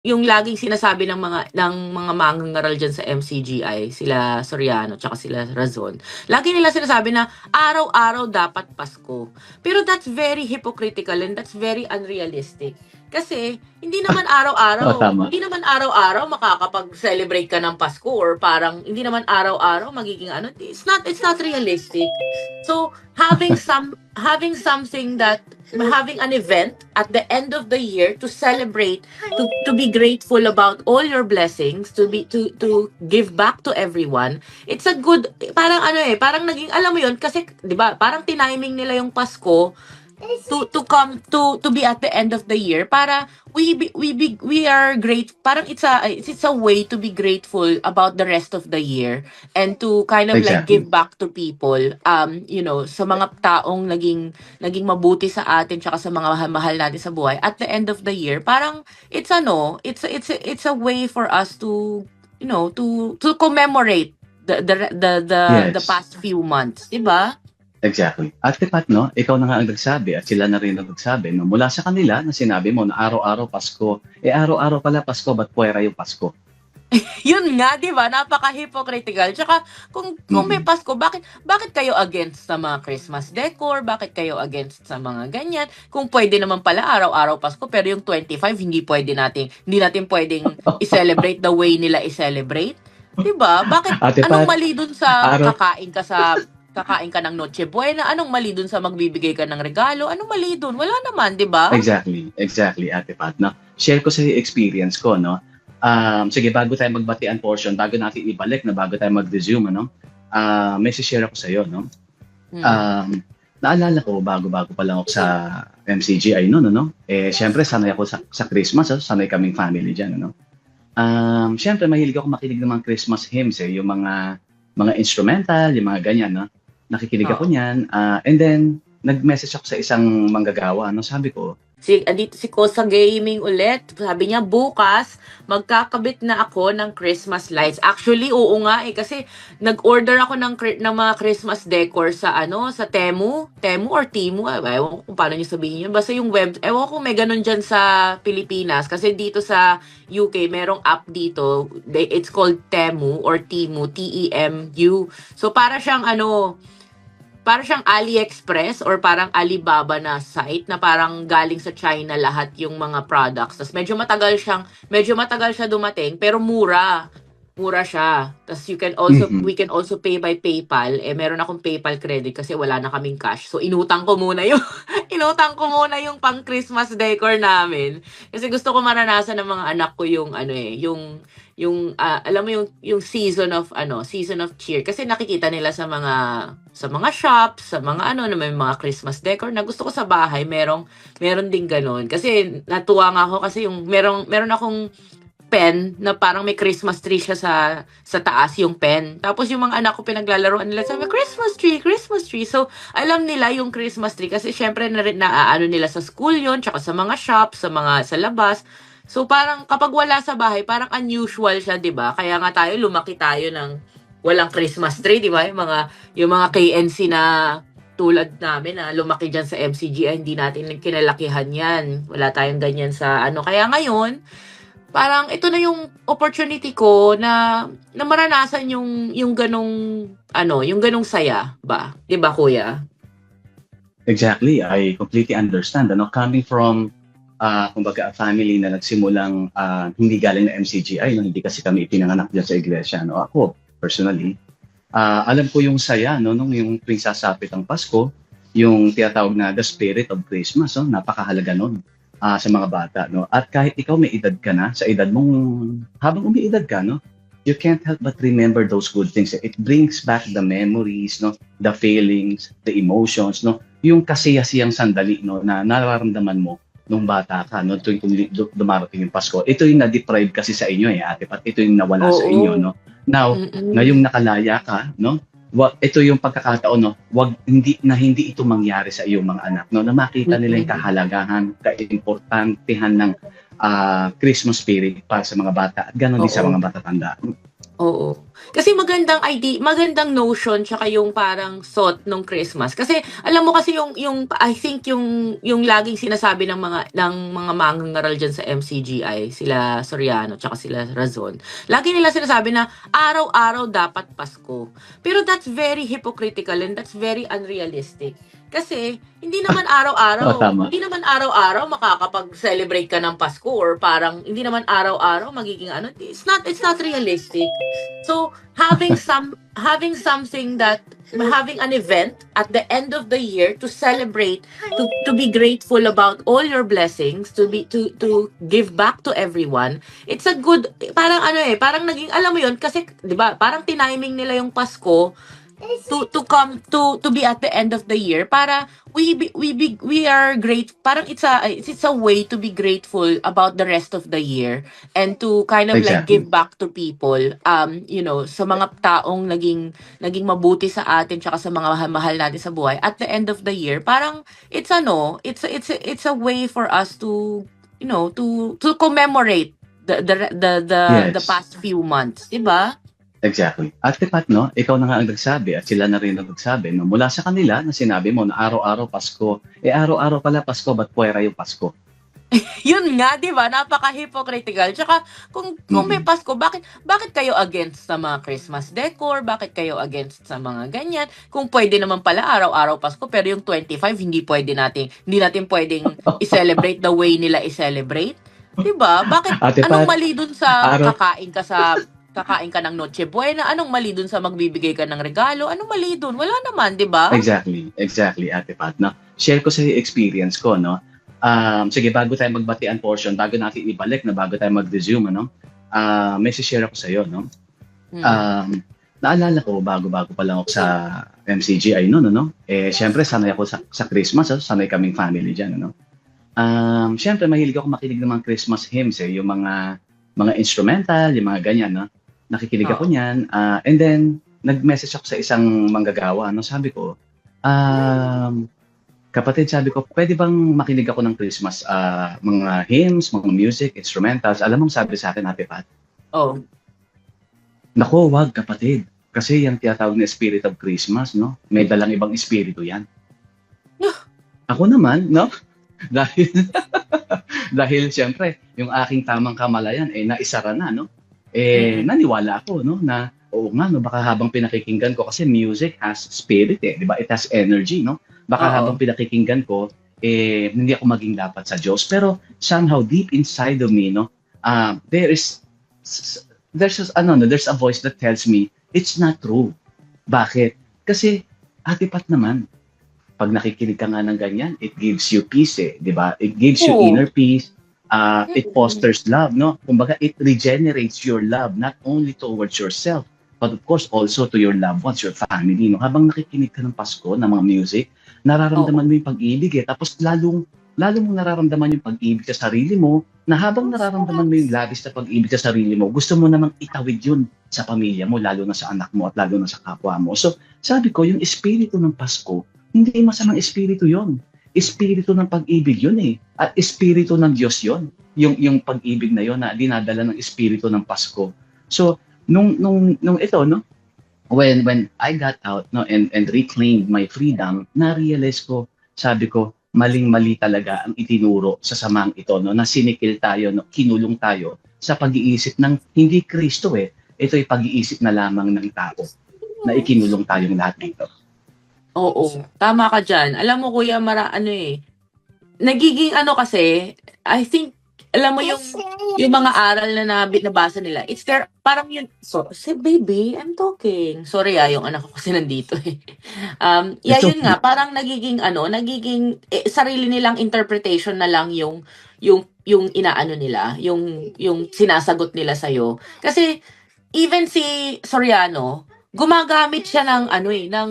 yung laging sinasabi ng mga ng mga mangangaral diyan sa MCGI, sila Soriano tsaka sila Razon. Lagi nila sinasabi na araw-araw dapat Pasko. Pero that's very hypocritical and that's very unrealistic. Kasi hindi naman araw-araw, tama. hindi naman araw-araw makakapag-celebrate ka ng Pasko or parang hindi naman araw-araw magiging ano, it's not it's not realistic. So, having some having something that having an event at the end of the year to celebrate to to be grateful about all your blessings to be to to give back to everyone. It's a good parang ano eh parang naging alam mo yun kasi 'di ba parang tiniming nila yung Pasko to to come to to be at the end of the year para we be, we be, we are great parang it's a it's, a way to be grateful about the rest of the year and to kind of like Exactly. give back to people um you know sa mga taong naging naging mabuti sa atin tsaka sa mga mahal, natin sa buhay at the end of the year parang it's ano it's it's it's a way for us to you know to to commemorate the the the the, the Yes. past few months di ba Exactly. At Pat, no, ikaw na nga ang nagsabi at sila na rin ang nagsabi, no, mula sa kanila na sinabi mo na araw-araw Pasko, eh araw-araw pala Pasko, ba't puwera yung Pasko? Yun nga, 'di ba? Napaka-hypocritical. Tsaka kung kung may. Pasko, bakit bakit kayo against sa mga Christmas decor? Bakit kayo against sa mga ganyan? Kung pwede naman pala araw-araw Pasko, pero yung 25 hindi pwede natin hindi natin pwedeng i-celebrate the way nila i-celebrate. 'Di ba? Bakit Ate anong Pat, mali dun sa araw kakain ka sa kakain ka ng Noche Buena? Anong mali dun sa magbibigay ka ng regalo? Anong mali dun? Wala naman, 'di ba? Exactly, exactly, Ate Pat. No? Share ko sa experience ko, no? Um, sige, bago tayo magbatian portion, bago natin ibalik, na bago tayo mag-resume, ano? Ah, may share ako sa iyo, no? Mm. Um, naalala ko, bago-bago pa lang ako sa MCGI noon, ano? Eh, syempre, sanay ako sa, sa Christmas, oh, sanay kaming family dyan, ano? Um, syempre, mahilig ako makinig ng mga Christmas hymns, eh, yung mga mga instrumental, yung mga ganyan, no? Nakikinig ako Oo. niyan. ah, and then, nag-message ako sa isang manggagawa, no? Sabi ko, Si andito si Kosa Gaming ulit. Sabi niya bukas magkakabit na ako ng Christmas lights. Actually, oo nga eh kasi nag-order ako ng ng mga Christmas decor sa ano, sa Temu, Temu or Timu, ewan ko kung paano niyo sabihin yun. Basta yung web, ewan ko kung may ganun dyan sa Pilipinas kasi dito sa UK merong app dito. It's called Temu or Timu, T-E-M-U. So para siyang ano, para siyang AliExpress or parang Alibaba na site na parang galing sa China lahat yung mga products. Tapos medyo matagal siyang, medyo matagal siya dumating, pero mura. Mura siya. Tapos you can also, mhm. we can also pay by PayPal. Eh, meron akong PayPal credit kasi wala na kaming cash. So, inutang ko muna yung, inutang ko muna yung pang Christmas decor namin. Kasi gusto ko maranasan ng mga anak ko yung, ano eh, yung, yung ah, alam mo yung yung season of ano season of cheer kasi nakikita nila sa mga sa mga shops sa mga ano na may mga Christmas decor na gusto ko sa bahay merong meron din ganun kasi natuwa nga ako kasi yung merong meron akong pen na parang may Christmas tree siya sa sa taas yung pen. Tapos yung mga anak ko pinaglalaroan nila sabi Christmas tree, Christmas tree. So alam nila yung Christmas tree kasi syempre na rin naaano nila sa school yon tsaka sa mga shops, sa mga sa labas. So parang kapag wala sa bahay, parang unusual siya, 'di ba? Kaya nga tayo lumaki tayo ng walang Christmas tree, 'di ba? Yung mga yung mga KNC na tulad namin na lumaki diyan sa MCGI, hindi natin kinalakihan 'yan. Wala tayong ganyan sa ano. Kaya ngayon, parang ito na yung opportunity ko na na maranasan yung yung ganong ano, yung ganong saya ba? 'Di ba, kuya? Exactly, I completely understand. Ano, coming from, ah, kumbaga, a family na nagsimulang ah, hindi galing na MCGI, no? hindi kasi kami ipinanganak dyan sa iglesia. No? Ako, personally, ah, alam ko yung saya, no? nung yung tuwing ang Pasko, yung tinatawag na the spirit of Christmas, no? napakahalaga nun ah, sa mga bata. No? At kahit ikaw may edad ka na, sa edad mong, habang umiedad ka, no? you can't help but remember those good things. It brings back the memories, no? the feelings, the emotions, no? yung kasiyasiyang sandali no, na nararamdaman mo nung bata ka, no, tuwing dumarating yung Pasko. Ito yung na-deprive kasi sa inyo eh, ate Pat. Ito yung nawala sa Oo. inyo, no. Now, Mm-mm. ngayong nakalaya ka, no, wa, ito yung pagkakataon, no, wag, hindi, na hindi ito mangyari sa iyong mga anak, no, na makita nila yung kahalagahan, kaimportantehan ng ah, Christmas spirit para sa mga bata at ganoon din sa mga matatanda. Oo. Kasi magandang idea, magandang notion tsaka yung parang thought nung Christmas. Kasi alam mo kasi yung yung I think yung yung laging sinasabi ng mga ng mga mangangaral diyan sa MCGI, sila Soriano tsaka sila Razon. Lagi nila sinasabi na araw-araw dapat Pasko. Pero that's very hypocritical and that's very unrealistic. Kasi hindi naman araw-araw, tama. hindi naman araw-araw makakapag-celebrate ka ng Pasko or parang hindi naman araw-araw magiging ano, it's not it's not realistic. So, having some having something that having an event at the end of the year to celebrate to to be grateful about all your blessings to be to to give back to everyone it's a good parang ano eh parang naging alam mo yun kasi 'di ba parang tiniming nila yung Pasko to to come to to be at the end of the year para we be, we be, we are great parang it's a it's, a way to be grateful about the rest of the year and to kind of like Exactly. give back to people um you know sa mga taong naging naging mabuti sa atin tsaka sa mga mahal, natin sa buhay at the end of the year parang it's ano it's a- it's a, it's a way for us to you know to to commemorate the the the the, the Yes. past few months di ba Exactly. At Pat, no, ikaw na nga ang nagsabi at sila na rin ang nagsabi, no, mula sa kanila na sinabi mo na araw-araw Pasko, eh araw-araw pala Pasko, ba't puwera yung Pasko? Yun nga, 'di ba? Napaka-hypocritical. Tsaka kung kung may. Pasko, bakit bakit kayo against sa mga Christmas decor? Bakit kayo against sa mga ganyan? Kung pwede naman pala araw-araw Pasko, pero yung 25 hindi pwede natin hindi natin pwedeng i-celebrate the way nila i-celebrate. 'Di ba? Bakit Ate anong Pat, mali dun sa araw- kakain ka sa kakain ka ng Noche Buena? Anong mali dun sa magbibigay ka ng regalo? Anong mali dun? Wala naman, 'di ba? Exactly, exactly, Ate Pat. No? Share ko sa experience ko, no? Um, sige, bago tayo magbatian portion, bago natin ibalik, na bago tayo mag-resume, ano? Ah, may share ako sa iyo, no? Mm. Um, naalala ko, bago-bago pa lang ako sa MCGI noon, ano? Eh, syempre, sanay ako sa, sa Christmas, ah, sanay kaming family dyan, ano? Um, syempre, mahilig ako makinig ng mga Christmas hymns, eh, yung mga mga instrumental, yung mga ganyan, no? Nakikinig ako Oo. niyan. ah, and then, nag-message ako sa isang manggagawa, no? Sabi ko, um, kapatid, sabi ko, pwede bang makinig ako ng Christmas, ah, mga hymns, mga music, instrumentals? Alam mo, sabi sa akin, Ate Pat, Oh. Nako, wag kapatid. Kasi yung tinatawag na spirit of Christmas, no? May dalang ibang espiritu yan. Ako naman, no? dahil, dahil siyempre, yung aking tamang kamalayan, eh, naisara na, no? Eh, Mhm. naniwala ako, no? Na, oo nga, no? Baka habang pinakikinggan ko, kasi music has spirit, eh. Di ba? It has energy, no? Baka Oo. habang pinakikinggan ko, eh, hindi ako maging dapat sa Diyos. Pero, somehow, deep inside of me, no? Uh, there is, there's, a- ano, no? There's a voice that tells me, it's not true. Bakit? Kasi, ate Pat naman, pag nakikinig ka nga ng ganyan, it gives you peace eh, di ba? It gives you Oo. inner peace. Uh, it fosters love, no? Kumbaga, it regenerates your love, not only towards yourself, but of course also to your loved ones, your family. No? Habang nakikinig ka ng Pasko, ng mga music, nararamdaman mo yung pag-ibig eh. Tapos lalong, lalong mo nararamdaman yung pag-ibig sa sarili mo, na habang nararamdaman mo yung labis na pag-ibig sa sarili mo, gusto mo namang itawid yun sa pamilya mo, lalo na sa anak mo at lalo na sa kapwa mo. So, sabi ko, yung espiritu ng Pasko, hindi masamang espiritu yon. Espiritu ng pag-ibig yun eh. At espiritu ng Diyos yon. Yung, yung pag-ibig na yon na dinadala ng espiritu ng Pasko. So, nung, nung, nung ito, no? When, when I got out no, and, and reclaimed my freedom, na-realize ko, sabi ko, maling-mali talaga ang itinuro sa samang ito, no? Na sinikil tayo, no? kinulong tayo sa pag-iisip ng hindi Kristo eh. Ito ay pag-iisip na lamang ng tao na ikinulong tayong lahat dito. Oo, tama ka dyan. Alam mo, kuya, mara, ano eh, nagiging ano kasi, I think, alam mo yung, yung mga aral na nabi, nabasa nila, it's their, parang yun, so, say, baby, I'm talking. Sorry ah, yung anak ko kasi nandito eh. Um, yeah, It's yun okay. nga, parang nagiging, ano, nagiging, eh, sarili nilang interpretation na lang yung, yung, yung inaano nila, yung, yung sinasagot nila sa'yo. Kasi, even si Soriano, gumagamit siya ng, ano eh, ng,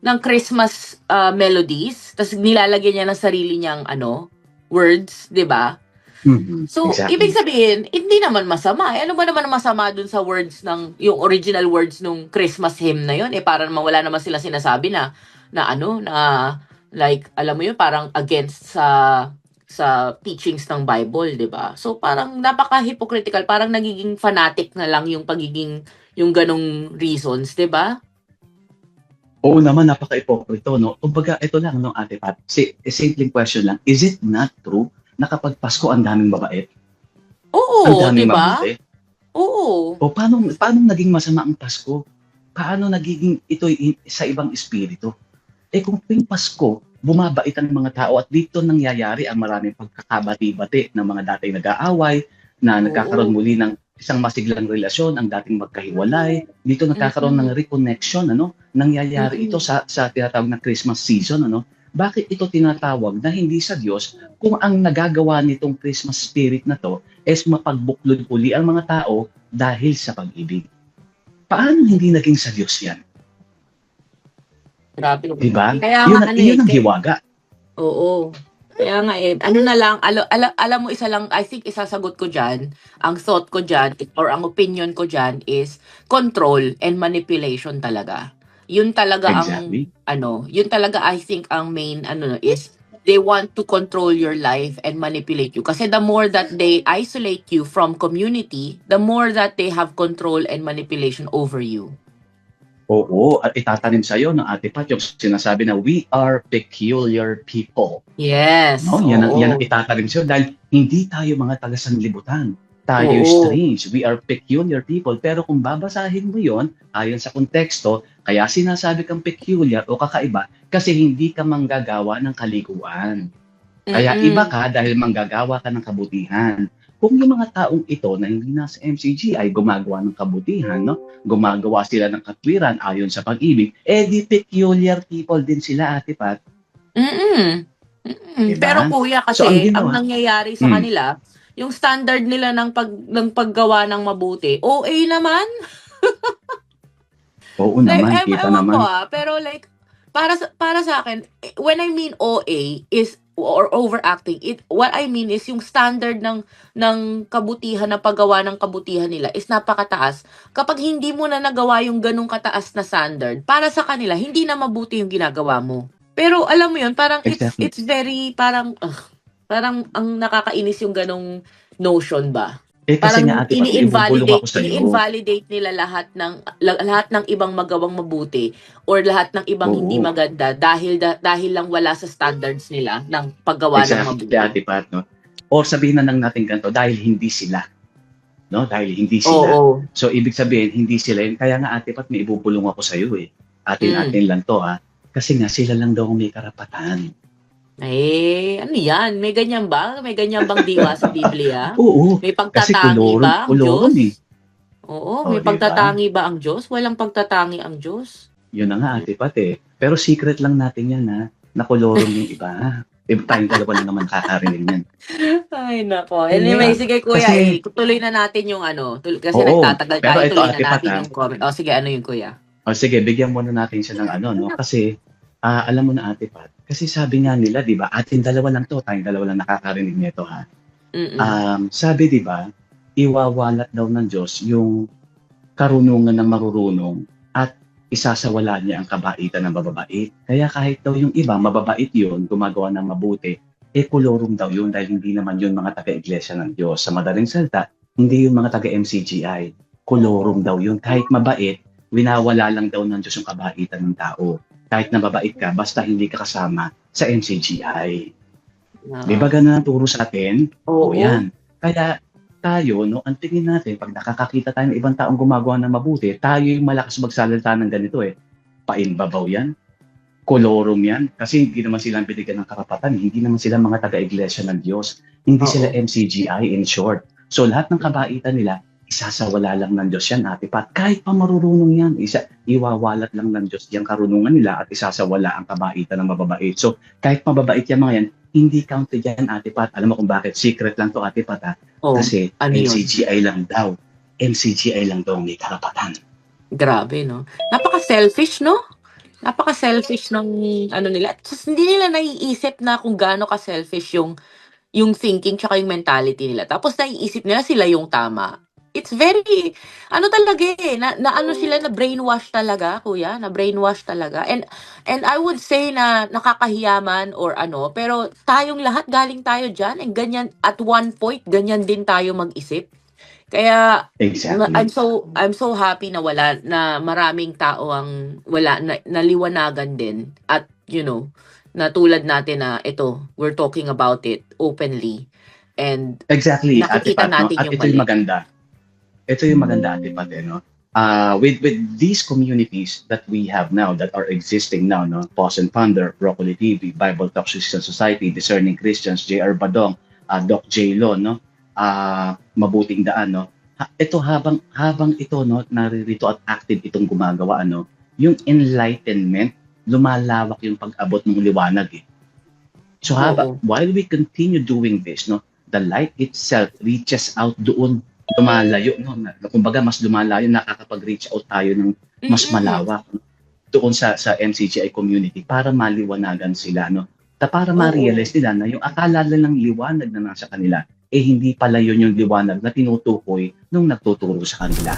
ng Christmas uh, melodies, tapos nilalagyan niya ng sarili niyang, ano, words, 'di ba? Mhm. So, Exactly. ibig sabihin, hindi naman masama. Eh, ano ba naman masama dun sa words ng, yung original words nung Christmas hymn na yun? Eh, para naman wala naman sila sinasabi na, na ano, na, like, alam mo yun, parang against sa, sa teachings ng Bible, 'di ba? So parang napaka-hypocritical, parang nagiging fanatic na lang yung pagiging yung ganong reasons, 'di ba? Oo naman, napaka-ipokrito, no? Kumbaga, ito lang, no, Ate Pat. Si, a simple question lang. Is it not true na kapag Pasko, ang daming mabait? Oo, ang daming ba? mabuti? Oo. O paano, paano naging masama ang Pasko? Paano nagiging ito sa ibang espiritu? Eh kung tuwing Pasko, bumabait ang mga tao at dito nangyayari ang maraming pagkakabati-bati ng mga dating nag-aaway, na nagkakaroon Oo. muli ng isang masiglang relasyon, ang dating magkahiwalay. Dito nagkakaroon ng reconnection, ano? Nangyayari ito sa sa tinatawag na Christmas season, ano? Bakit ito tinatawag na hindi sa Diyos kung ang nagagawa nitong Christmas spirit na to is mapagbuklod uli ang mga tao dahil sa pag-ibig? Paano hindi naging sa Diyos yan? Grabe. Di ba? Kaya Yun, ano yun eh, ang kaya- hiwaga. Oo. Kaya nga eh, ano na lang, alo, ala- alam mo isa lang, I think isasagot ko dyan, ang thought ko dyan, or ang opinion ko dyan is control and manipulation talaga. Yun talaga Exactly. ang, ano, yun talaga I think ang main, ano, is they want to control your life and manipulate you. Kasi the more that they isolate you from community, the more that they have control and manipulation over you. Oo, at itatanim sa'yo ng Ate Pat yung sinasabi na we are peculiar people. Yes. No? Yan, ang, oo. yan ang itatanim sa'yo dahil hindi tayo mga taga-sanlibutan. Tayo Oo. strange. We are peculiar people. Pero kung babasahin mo yon ayon sa konteksto, kaya sinasabi kang peculiar o kakaiba kasi hindi ka manggagawa ng kaliguan. Kaya Mm-mm. iba ka dahil manggagawa ka ng kabutihan. Kung yung mga taong ito na hindi nasa MCG ay gumagawa ng kabutihan, no? gumagawa sila ng katwiran ayon sa pag-ibig, eh di peculiar people din sila, Ate Pat. Mm-mm. Mm-mm. Diba? Pero kuya kasi So, ang ang, ginawa- nangyayari sa Hmm. kanila, yung standard nila ng pag ng paggawa ng mabuti, OA naman. Oo Like, naman, kita naman. ko ah, pero like para sa, para sa akin, when I mean OA is or overacting, it what I mean is yung standard ng ng kabutihan na paggawa ng kabutihan nila is napakataas. Kapag hindi mo na nagawa yung ganung kataas na standard, para sa kanila hindi na mabuti yung ginagawa mo. Pero alam mo yun, parang it's Exactly. it's very parang ugh, parang ang nakakainis yung ganung notion ba? Eh kasi Parang nga ate, ini-invalidate, ini-invalidate nila lahat ng la- lahat ng ibang magawang mabuti or lahat ng ibang Oo. hindi maganda dahil da- dahil lang wala sa standards nila ng paggawa ng Exactly, mabuti. ate Pat, no? O sabihin na lang natin ganito, dahil hindi sila. No? Dahil hindi Oo. sila. So, ibig sabihin, hindi sila yun. Kaya nga, ate Pat, may ibubulong ako sa iyo eh. Atin-atin lang to, ha? Kasi nga, sila lang daw may karapatan. Eh, ano yan? May ganyan ba? May ganyan bang diwa sa Biblia? Oo. May pagtatangi kuloron, ba ang Diyos? eh. Oo, Oh, may diba? pagtatangi ba ang Diyos? Walang pagtatangi ang Diyos. Yun na nga, ate Pat eh. Pero secret lang natin yan, ha? Nakuloron yung iba. Iba tayong dalawa na naman nakakarinig yan. Ay, nako. Anyway, sige kuya, Kasi- eh, tuloy na natin yung ano. tul- kasi Oo, nagtatagal tayo, ito, tuloy na Pat, natin ah. yung comment. O sige, ano yung kuya? O sige, bigyan muna natin siya ng ano, no? Kasi, ah, alam mo na ate Pat, kasi sabi nga nila, di ba, atin dalawa lang to, tayong dalawa lang nakakarinig nito, ha? Mm-mm. Um, sabi, di ba, iwawalat daw ng Diyos yung karunungan ng marurunong at isasawala niya ang kabaitan ng mababait. Kaya kahit daw yung iba, mababait yun, gumagawa ng mabuti, eh kulorum daw yun dahil hindi naman yun mga taga-iglesia ng Diyos. Sa madaling salita, hindi yung mga taga-MCGI. Kulorum daw yun. Kahit mabait, winawala lang daw ng Diyos yung kabaitan ng tao. Kahit na mabait ka, basta hindi ka kasama sa MCGI. Oo. Di ba ganun ang turo sa atin? Oo. O yan. Kaya tayo, no, ang tingin natin, pag nakakakita tayo ng ibang taong gumagawa ng mabuti, tayo yung malakas magsalita ng ganito eh. Paimbabaw yan. Kolorum yan. Kasi hindi naman sila binigyan ng karapatan. Hindi naman sila mga taga-iglesia ng Diyos. Hindi Oo. sila MCGI in short. So lahat ng kabaitan nila, isasawala lang ng Diyos yan, Ate Pat. Kahit pa marurunong yan, isa, iwawalat lang ng Diyos yung karunungan nila at isasawala ang kabaitan ng mababait. So kahit mababait yung mga yan, hindi counted yan, Ate Pat. Alam mo kung bakit? Secret lang to, Ate Pat, ha? Oo. Kasi ano yun? MCGI lang daw. MCGI lang daw may karapatan. Grabe, no? Napaka-selfish, no? Napaka-selfish ng ano nila. Tapos hindi nila naiisip na kung gaano ka-selfish yung yung thinking tsaka yung mentality nila. Tapos naiisip nila sila yung tama. It's very ano talaga eh, na, na ano sila na brainwash talaga, kuya, na brainwash talaga. And and I would say na nakakahiyaman or ano, pero tayong lahat galing tayo diyan and ganyan at one point ganyan din tayo mag-isip. Kaya Ma- Exactly. I'm so I'm so happy na wala na maraming tao ang wala na, naliwanagan din at you know na tulad natin na ito we're talking about it openly and Exactly, Ate nakikita Pat, no? natin At yung ito yung mali. maganda. Ito yung maganda, Ate Pat, eh, no? Uh, with with these communities that we have now that are existing now, no? Pause and Ponder, Broccoli TV, Bible Talk Christian Society, Discerning Christians, J.R. Badong, uh, Doc J. Lo, no? Uh, mabuting daan, no? Ha- ito habang habang ito no naririto at active itong gumagawa ano yung enlightenment lumalawak yung pag-abot ng liwanag eh. So haba, Oo. while we continue doing this no the light itself reaches out doon lumalayo no? Na, kumbaga mas lumalayo nakakapag-reach out tayo ng mas malawak doon sa sa MCGI community para maliwanagan sila no? Ta para ma-realize nila na yung akala nilang liwanag na nasa kanila eh hindi pala yun yung liwanag na tinutukoy nung nagtuturo sa kanila